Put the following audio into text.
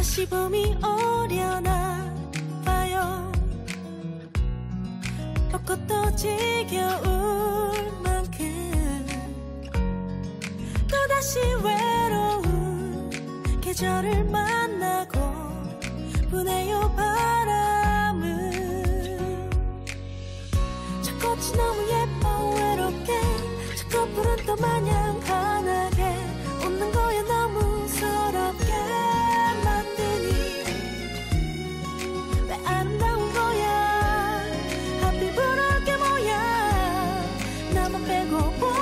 다시 봄이 오려나 봐요. 벚꽃도 지겨울 만큼 또다시 외로운 계절을 만나고 부네요 바람은 저 꽃이 너무 예뻐 외롭게. 저 꽃불은 또 마냥 환하게 别过我。